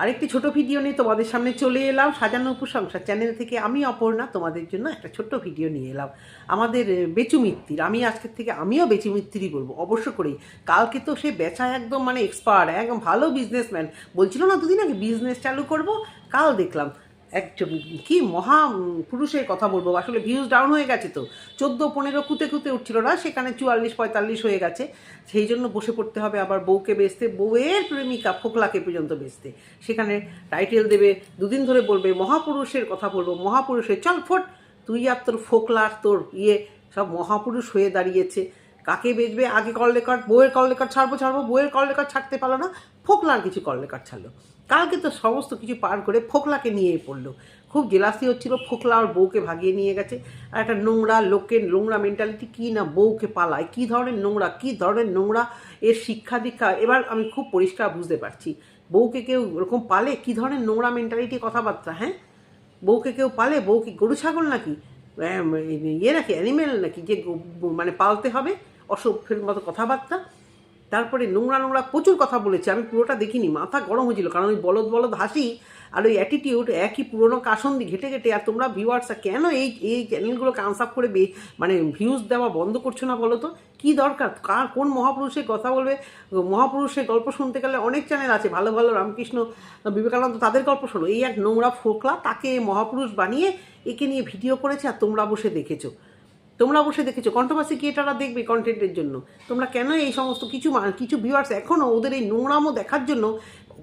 আরেকটি ছোট ভিডিও নিয়ে তোমাদের সামনে চলে এলাম। সাজানো উপসংসার চ্যানেল থেকে আমি অপর্ণা, তোমাদের জন্য একটা ছোট্ট ভিডিও নিয়ে এলাম। আমাদের বেচুমিত্রির আমি আজকের থেকে আমিও বেচুমিত্রি বলব, অবশ্য করেই। কালকে তো সে বেচা একদম মানে এক্সপার্ট একদম ভালো বিজনেসম্যান বলছিল না দুদিন আগে বিজনেস চালু করব? কাল দেখলাম। একজন কি মহা পুরুষের কথা বলব? আসলে ভিউজ ডাউন হয়ে গেছে তো। চোদ্দ, পনেরো কুতে কুতে উঠছিল না, সেখানে চুয়াল্লিশ, পঁয়তাল্লিশ হয়ে গেছে। সেই জন্য বসে পড়তে হবে আবার বউকে বেচতে, বউয়ের প্রেমিকা, ফোকলাকে পর্যন্ত বেচতে। সেখানে টাইটেল দেবে, দুদিন ধরে বলবে, মহাপুরুষের কথা বলব, মহাপুরুষের, চল ফোট, তুই আর তোর ফোকলার তোর ইয়ে সব মহাপুরুষ হয়ে দাঁড়িয়েছে। কাকে বেচবে? আগে কল রেকর্ড, বউয়ের কল রেকর্ড ছাড়বো ছাড়বো, বউয়ের কল রেকর্ড ছাড়তে পারল না ফোকলার কিছু কল রেকর্ড ছাড়লো। কালকে তো সমস্ত কিছু পার করে ফোকলাকে নিয়েই পড়ল। খুব জেলাসি হচ্ছিল, ফোকলা আর বউকে ভাগিয়ে নিয়ে গেছে। আর একটা নোংরা লোকের নোংরা মেন্টালিটি কী না বউকে পালায়, কী ধরনের নোংরা, কী ধরনের নোংরা এর শিক্ষা দীক্ষা, এবার আমি খুব পরিষ্কার বুঝতে পারছি। বউকে কেউ ওরকম পালে? কী ধরনের নোংরা মেন্টালিটি কথাবার্তা হ্যাঁ? বউকে কেউ পালে? বউ কি গরু, ছাগল নাকি? ইয়ে নাকি অ্যানিমেল নাকি? যে মানে পালতে হবে, অসভ্যের মতো কথাবার্তা? তারপরে নোংরা নোংরা প্রচুর কথা বলেছে। আমি পুরোটা দেখিনি, মাথা গরম হয়েছিল, কারণ ওই বলদ বলদ হাসি আর ওই অ্যাটিটিউড একই পুরোনো কাসন্দি ঘেটে ঘেটে। আর তোমরা ভিউয়ার্সরা কেন এই এই চ্যানেলগুলোকে আনসাপ করে মানে ভিউজ দেওয়া বন্ধ করছ না বলো তো? কী দরকার? কার, কোন মহাপুরুষের কথা বলবে? মহাপুরুষের গল্প শুনতে গেলে অনেক চ্যানেল আছে, ভালো ভালো রামকৃষ্ণ, বিবেকানন্দ, তাদের গল্প শোনো। এই এক নোংরা ফোকলা তাকে মহাপুরুষ বানিয়ে একে নিয়ে ভিডিও করেছে আর তোমরা বসে দেখেছ। তোমরা অবশ্যই দেখেছ। কন্ট্রোভার্সি ক্রিয়েটাররা দেখবে কন্টেন্টের জন্য। তোমরা কেন এই সমস্ত কিছু কিছু ভিউয়ার্স এখনও ওদের এই নোংরামো দেখার জন্য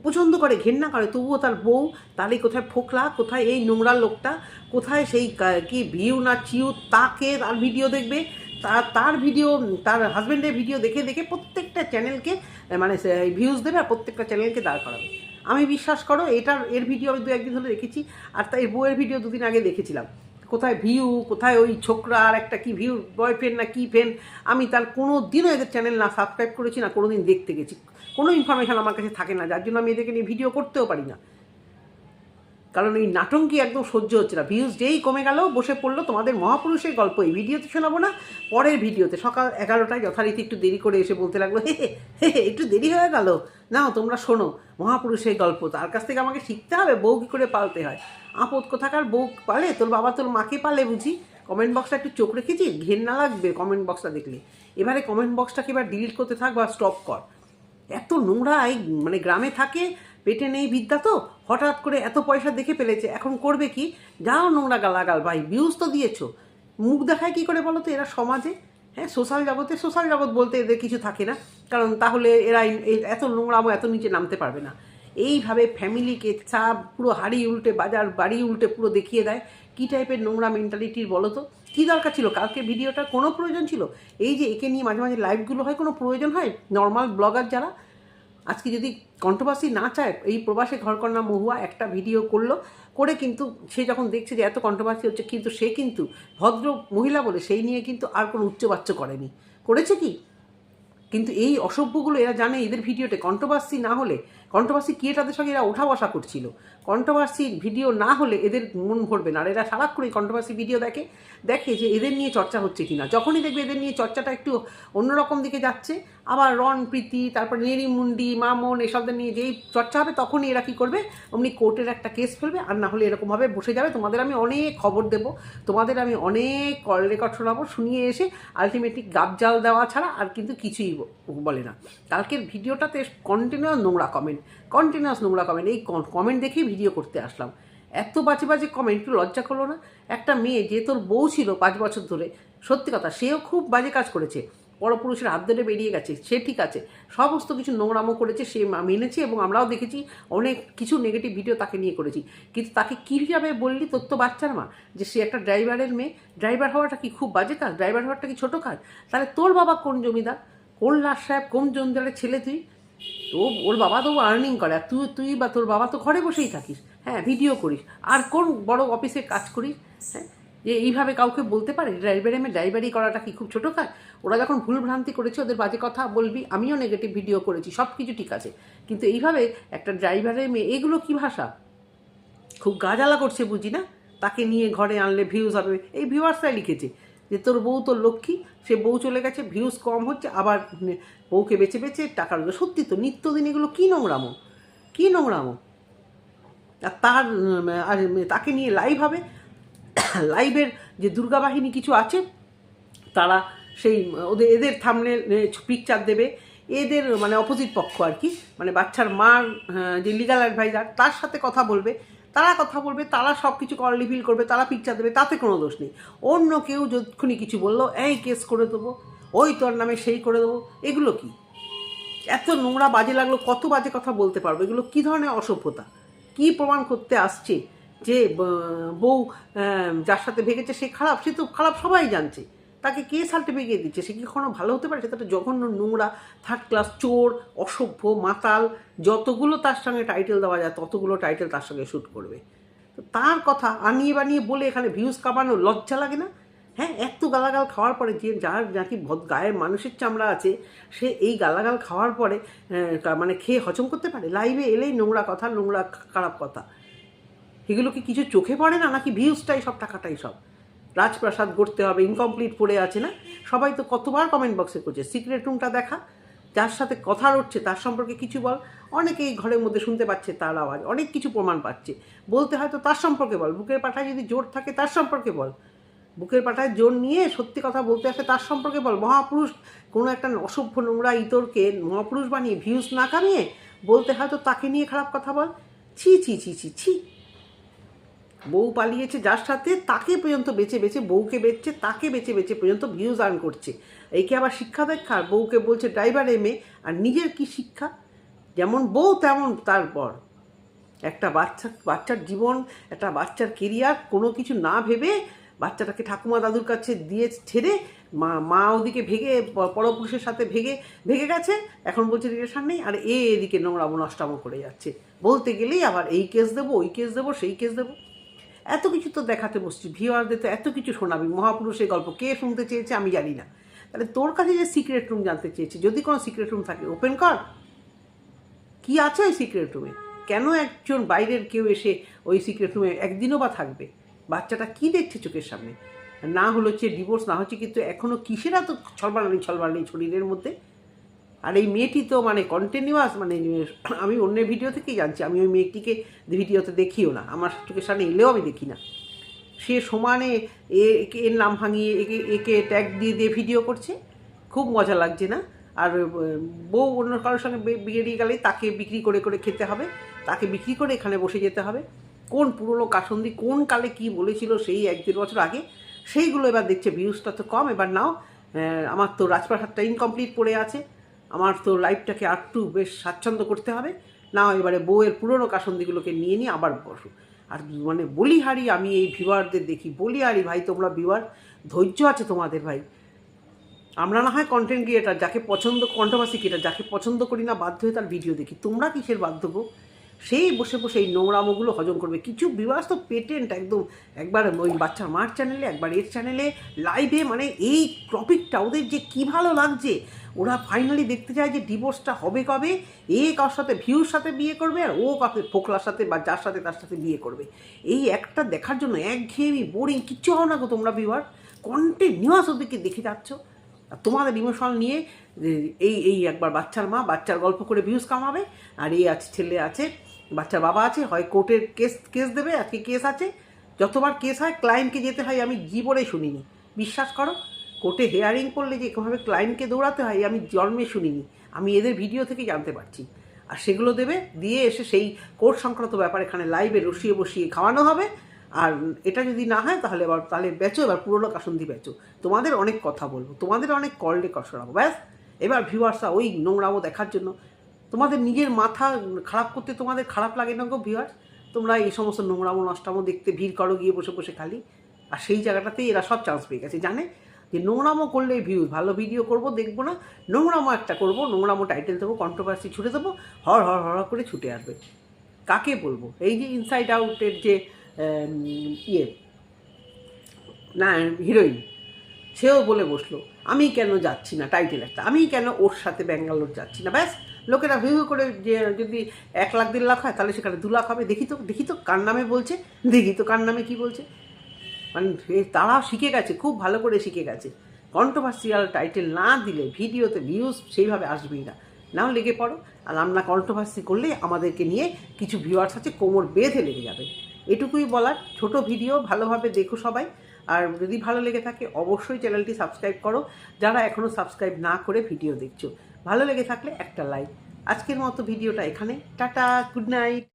পছন্দ করে, ঘেন্না করে? তবুও তার বউ তাহলে কোথায় ফোকলা, কোথায় এই নোংরা লোকটা, কোথায় সেই কি ভিউ না চিউ, তাকে তার ভিডিও দেখবে। তার তার ভিডিও তার হাজব্যান্ডের ভিডিও দেখে দেখে প্রত্যেকটা চ্যানেলকে মানে ভিউজ দেবে আর প্রত্যেকটা চ্যানেলকে দাঁড় করাবে। আমি বিশ্বাস করো, এটার, এর ভিডিও আমি দু একদিন ধরে দেখেছি আর তাই বউয়ের ভিডিও দুদিন আগে দেখেছিলাম। কোথায় ভিউ কোথায় ওই ছোকরা আর একটা কি ভিউ বয়ফ্রেন্ড না কি ফ্রেন্ড আমি তার কোনো দিনও এদের চ্যানেল না সাবস্ক্রাইব করেছি না কোনো দিন দেখতে গেছি। কোনো ইনফরমেশান আমার কাছে থাকে না, যার জন্য আমি এদেরকে নিয়ে ভিডিও করতেও পারি না। কারণ এই নাটঙ্কি একদম সহ্য হচ্ছে না। ভিউজ যেই কমে গেল বসে পড়ল তোমাদের মহাপুরুষের গল্প। এই ভিডিওতে শোনাবো না পরের ভিডিওতে। সকাল এগারোটায় যথারীতি একটু দেরি করে এসে বলতে লাগল হে হে, একটু দেরি হয়ে গেল। নাও তোমরা শোনো মহাপুরুষের গল্প তার কাছ থেকে আমাকে শিখতে হবে বউ কী করে পালতে হয়। আপদ কোথাকার বউ পালে তোর বাবা তোর মাকে পালে বুঝি? কমেন্ট বক্সটা একটু চোখ রেখেছি ঘেন্না লাগবে কমেন্ট বক্সটা দেখলে। এবারে কমেন্ট বক্সটাকে এবার ডিলিট করতে থাক বা স্টপ কর। এত নোংরা এই মানে গ্রামে থাকে পেটে নেই বিদ্যা তো? হঠাৎ করে এত পয়সা দেখে ফেলেছে, এখন করবে কি? যাও নোংরা গালাগাল ভাই ভিউজ তো দিয়েছ। মুখ দেখায় কি করে বলো তো এরা সমাজে? হ্যাঁ সোশ্যাল জগতে সোশ্যাল জগৎ বলতে এদের কিছু থাকে না। কারণ তাহলে এরা এত নোংরামো এত নিচে নামতে পারবে না। এইভাবে ফ্যামিলিকে চাপ পুরো হাড়ি উল্টে, বাজার বাড়ি উল্টে পুরো দেখিয়ে দেয়। কী টাইপের নোংরা মেন্টালিটির বলো তো? কী দরকার ছিল? কালকে ভিডিওটার কোনো প্রয়োজন ছিল? এই যে একে নিয়ে মাঝে মাঝে লাইভগুলো হয়, কোনো প্রয়োজন হয়? নর্মাল ব্লগার যারা আজকে যদি কন্ট্রোভার্সি না চায়, এই প্রবাসে ঘরকন্যা মহুয়া একটা ভিডিও করল, করে কিন্তু সে যখন দেখছে যে এত কন্ট্রোভার্সি হচ্ছে, কিন্তু সে কিন্তু ভদ্র মহিলা বলে, সেই নিয়ে কিন্তু আর কোনো উচ্চবাচ্য করেনি। করেছে কি? কিন্তু এই অসভ্যগুলো এরা জানে এদের ভিডিওতে কন্ট্রোভার্সি না হলে কন্ট্রোভার্সি ক্রিয়েটারদের সঙ্গে এরা ওঠা বসা করছিল? কন্ট্রোভার্সির ভিডিও না হলে এদের মন ভরবে না। আর এরা সারাক্ষণ কন্ট্রোভার্সি ভিডিও দেখে দেখে যে এদের নিয়ে চর্চা হচ্ছে কি না যখনই দেখবে এদের নিয়ে চর্চাটা একটু অন্যরকম দিকে যাচ্ছে, আবার রন প্রীতি, তারপর নেরিমুন্ডি মামন এসবদের নিয়ে যেই চর্চা হবে, তখনই এরা কী করবে? অমনি কোর্টের একটা কেস ফেলবে, আর না হলে এরকমভাবে বসে যাবে। তোমাদের আমি অনেক খবর দেব, তোমাদের আমি অনেক কল রেকর্ড শোনাবো, শুনিয়ে এসে আলটিমেটলি গাবজাল দেওয়া ছাড়া আর কিন্তু কিছুই বলে না। কালকের ভিডিওটাতে কন্টিনিউয়াস নোংরা কমেন্ট কন্টিনিউয়াস নোংরা কমেন্ট এই কমেন্ট দেখেই ভিডিও করতে আসলাম। এত বাজে বাজে কমেন্ট একটু লজ্জা করল না? একটা মেয়ে যে তোর বউ ছিল পাঁচ বছর ধরে, সত্যি কথা, সেও খুব বাজে কাজ করেছে। পরপুরুষের হাত ধরে বেরিয়ে গেছে, সে ঠিক আছে। সমস্ত কিছু নোংরামো করেছে, সে মেনেছে এবং আমরাও দেখেছি, অনেক কিছু নেগেটিভ ভিডিও তাকে নিয়ে করেছি। কিন্তু তাকে কীভাবে বললি তোর তো বাচ্চার মা? যে সে একটা ড্রাইভারের মেয়ে ড্রাইভার হওয়াটা কি খুব বাজে কাজ? ড্রাইভার হওয়াটা কি ছোটো কাজ? তাহলে তোর বাবা কোন জমিদার? লাট সাহেব কোন জমিদারের ছেলে তুই? তো ওর বাবা তো আর্নিং করে, আর তুই তুই বা তোর বাবা তো ঘরে বসেই থাকিস। হ্যাঁ ভিডিও করিস। আর কোন বড় অফিসে কাজ করিস? হ্যাঁ যে এইভাবে কাউকে বলতে পারে? ড্রাইভারে আমি ড্রাইভারি করাটা কি খুব ছোটো কাজ? ওরা যখন ভুল ভ্রান্তি করেছে, ওদের বাজে কথা বলবি, আমিও নেগেটিভ ভিডিও করেছি সব কিছু ঠিক আছে। কিন্তু এইভাবে একটা ড্রাইভারের মেয়ে, এগুলো কি ভাষা? খুব গাজালা করছে বুঝি না? তাকে নিয়ে ঘরে আনলে ভিউজ হবে। এই ভিউয়ার্সরাই লিখেছে। যে তোর বউ তোর লক্ষ্মী, সে বউ চলে গেছে ভিউজ কম হচ্ছে, আবার বউকে বেছে বেছে টাকা রোজগার সত্যি তো, নিত্যদিন এগুলো কী নোংরামো? কী নোংরামো? আর তার আর তাকে নিয়ে লাইভ হবে। লাইভের যে দুর্গা বাহিনী কিছু আছে, তারা সেই, ওদের, এদের থামনে পিকচার দেবে। এদের মানে অপোজিট পক্ষ আর কি। মানে বাচ্চার মার যে লিগাল অ্যাডভাইজার তার সাথে কথা বলবে। তারা কথা বলবে, তারা সব কিছু কল রিভিল করবে, তারা পিকচার দেবে, তাতে কোনো দোষ নেই। অন্য কেউ যতক্ষণই কিছু বলল, এই কেস করে দেবো, ওই তোর নামে সেই করে দেবো, এগুলো কি? এত নোংরা বাজে লাগল, কত বাজে কথা বলতে পারব? এগুলো কি ধরনের অসভ্যতা? কি প্রমাণ করতে আসছে যে বউ যার সাথে ভেগেছে, সে খারাপ, সে তো খারাপ সবাই জানছে। তাকে কে সার্টিফিকেট দিচ্ছে? সে কি কখনো ভালো হতে পারে? সেটা তো জঘন্য নোংরা থার্ড ক্লাস চোর, অসভ্য, মাতাল, যতগুলো তার সঙ্গে টাইটেল দেওয়া যায়, ততগুলো টাইটেল তার সঙ্গে শ্যুট করবে। তো তার কথা আনিয়ে বানিয়ে বলে এখানে ভিউজ কামানো লজ্জা লাগে না? হ্যাঁ এত গালাগাল খাওয়ার পরে যে যার নাকি ভদ গায়ের মানুষের চামড়া আছে, সে এই গালাগাল খাওয়ার পরে মানে খেয়ে হজম করতে পারে? লাইভে এলেই নোংরা কথা, নোংরা খারাপ কথা। এগুলো কি কিছু চোখে পড়ে না? নাকি ভিউজটাই সব, টাকাটাই সব? রাজপ্রাসাদ গড়তে হবে ইনকমপ্লিট পড়ে আছে না? সবাই তো কতবার কমেন্ট বক্সে করছে সিক্রেট রুমটা দেখা, যার সাথে কথা উঠছে তার সম্পর্কে কিছু বল। অনেকেই ঘরের মধ্যে শুনতে পাচ্ছে তার আওয়াজ, অনেক কিছু প্রমাণ পাচ্ছে। বলতে হয়তো তার সম্পর্কে বল, বুকের পাঠায় যদি জোর থাকে তার সম্পর্কে বল। বুকের পাঠায় জোর নিয়ে সত্যি কথা বলতে আসে তার সম্পর্কে বল। মহাপুরুষ কোনো একটা অসভ্য নোংরা ইতরকে মহাপুরুষ বানিয়ে ভিউজ না কামিয়ে বলতে হয়তো তাকে নিয়ে খারাপ কথা বল। ছি ছি ছি ছি ছি। বউ পালিয়েছে যার সাথে তাকে পর্যন্ত বেছে বেছে, বউকে বেচছে তাকে বেছে বেছে পর্যন্ত ভিউজ আর্ন করছে। একে আবার শিক্ষা দীক্ষা, বউকে বলছে ড্রাইভার এমে আর নিজের কি শিক্ষা? যেমন বউ, তেমন তারপর একটা বাচ্চা, বাচ্চার জীবন, একটা বাচ্চার কেরিয়ার কোনো কিছু না ভেবে বাচ্চাটাকে ঠাকুমা দাদুর কাছে দিয়ে ছেড়ে মা মা ওদিকে ভেগে পরপুরুষের সাথে ভেগে ভেগে গেছে। এখন বলছে রিলেশন নেই, আর এ এদিকে নোংরামো, নষ্টামো করে যাচ্ছে। বলতে গেলেই আবার এই কেস দেবো, ওই কেস দেবো, সেই কেস দেবো। এত কিছু তো দেখাতে বসছি, ভিওয়ারদের তো এত কিছু শোনাবি, মহাপুরুষের গল্প কে শুনতে চেয়েছে আমি জানি না। তাহলে তোর কাছে যে সিক্রেট রুম জানতে চেয়েছি, যদি কোনো সিক্রেট রুম থাকে ওপেন কর। কি আছে ওই সিক্রেট রুমে কেন একজন বাইরের কেউ এসে ওই সিক্রেট রুমে একদিনও বা থাকবে? বাচ্চাটা কি দেখছে চোখের সামনে? না হলো হচ্ছে ডিভোর্স না হচ্ছে কিন্তু এখনও কিসের এত ছলবাড়ানি ছলবাড়ানি শরীরের মধ্যে? আর এই মেয়েটি তো মানে কন্টিনিউয়াস মানে আমি অন্য ভিডিও থেকেই জানছি। আমি ওই মেয়েটিকে ভিডিওতে দেখিও না। আমার চোখের সামনে এলেও আমি দেখি না। সে সমানে এ, একে- এর নাম ভাঙিয়ে একে একে ট্যাগ দিয়ে দিয়ে ভিডিও করছে। খুব মজা লাগছে না? আর বউ অন্য কারোর সঙ্গে বে- বেরিয়ে গেলে তাকে বিক্রি করে করে খেতে হবে। তাকে বিক্রি করে এখানে বসে যেতে হবে। কোন পুরনো কাসন্দি, কোন কালে কি বলেছিল সেই এক দেড় বছর আগে, সেইগুলো এবার দেখছে। ভিউজটা তো কম। এবার নাও আমার তো রাজপ্রাসাদটা ইনকমপ্লিট পড়ে আছে। আমার তো লাইফটাকে আরটু বেশ স্বাচ্ছন্দ্য করতে হবে। না এবারে বউয়ের পুরনো কাসন্দিগুলোকে নিয়ে নিয়ে আবার বসো। আর মানে বলিহারি, আমি এই ভিউয়ারদের দেখি। বলিহারি, ভাই, তোমরা ভিউয়ার ধৈর্য আছে তোমাদের, ভাই। আমরা না হয় কন্টেন্ট ক্রিয়েটার যাকে পছন্দ কন্ট্রোভার্সি ক্রিয়েটার যাকে পছন্দ করি না, বাধ্য হয়ে তার ভিডিও দেখি। তোমরা কিসের বাধ্য গো সেই বসে বসে এই নোংরামোগুলো হজম করবে। কিছু বিবাস তো পেটেন্ট একদম একবার ওই বাচ্চার মার চ্যানেলে একবার এর চ্যানেলে লাইভে মানে এই টপিকটা ওদের যে কী ভালো লাগছে, ওরা ফাইনালি দেখতে চায় যে ডিভোর্সটা হবে কবে, এ কার সাথে ভিউর সাথে বিয়ে করবে আর ও কাকে ফোকলার সাথে বা যার সাথে তার সাথে বিয়ে করবে। এই একটা দেখার জন্য একঘেয়েমি বোরিং কিচ্ছু হও না গো তোমরা ভিউয়ার কন্টিনিউয়াস ওদেরকে দেখে যাচ্ছ। আর তোমাদের ইমোশনাল নিয়ে এই এই একবার বাচ্চার মা বাচ্চার গল্প করে ভিউজ কামাবে। আর এই আছে, ছেলে আছে। বাচ্চার বাবা আছে, হয় কোর্টের কেস কেস দেবে, আজকে কেস আছে। যতবার কেস হয়, ক্লায়েন্টকে যেতে হয়, আমি জীবনে শুনিনি। বিশ্বাস করো, কোর্টে হেয়ারিং করলে যে এভাবে ক্লায়েন্টকে দৌড়াতে হয়, আমি জন্মে শুনিনি। আমি এদের ভিডিও থেকে জানতে পারছি। আর সেগুলো দেবে, দিয়ে এসে সেই কোর্ট সংক্রান্ত ব্যাপার এখানে লাইভে রসিয়ে বসিয়ে খাওয়ানো হবে। আর এটা যদি না হয়, তাহলে এবার, তাহলে বেচো, এবার পুরোনো কাসন্দি বেচো। তোমাদের অনেক কথা বলব, তোমাদের অনেক কলডে কষরাবো ব্যাস। এবার ভিউয়ার্সরা ওই নোংরামো দেখার জন্য তোমাদের নিজের মাথা খারাপ করতে তোমাদের খারাপ লাগে না গো ভিউয়ার্স তোমরা এই সমস্ত নোংরামো নষ্টামো দেখতে ভিড় করো, গিয়ে বসে বসে খালি। আর সেই জায়গাটাতেই এরা সব চান্স পেয়ে গেছে। জানে? যে নোংরামো করলে ভিউজ ভালো ভিডিও করব, দেখব না। নোংরামো একটা করব, নোংরামো টাইটেল দেবো কন্ট্রোভার্সি ছুটে দেবো, হর হর হর করে ছুটে আসবে। কাকে বলব? এই যে ইনসাইড আউটের যে ইয়ে না হিরোইন সেও বলে বসল, আমি কেন যাচ্ছি না টাইটেল একটা? আমি কেন ওর সাথে ব্যাঙ্গালোর যাচ্ছি না? ব্যাস লোকেরা ভিউ করে যে যদি এক লাখ, দেড় লাখ হয়, তাহলে সেখানে দু লাখ হবে। দেখি তো দেখি তো কার নামে বলছে, দেখি তো কার নামে কী বলছে। মানে তারা শিখে গেছে, খুব ভালো করে শিখে গেছে। কন্ট্রোভার্সিয়াল টাইটেল না দিলে ভিডিওতে ভিউজ সেইভাবে আসবেই না। নাও লেগে পড়ো, আর আমরা কন্ট্রোভার্সি করলে আমাদেরকে নিয়ে কিছু ভিউয়ার্স আছে, কোমর বেঁধে লেগে যাবে। এটুকুই বলার, ছোট ভিডিও, ভালোভাবে দেখো সবাই। আর যদি ভালো লেগে থাকে, অবশ্যই চ্যানেলটি সাবস্ক্রাইব করো। যারা এখনও সাবস্ক্রাইব না করে ভিডিও দেখছ ভালো লেগে থাকলে একটা লাইক আজকের মতো ভিডিওটা এখানে। Tata good night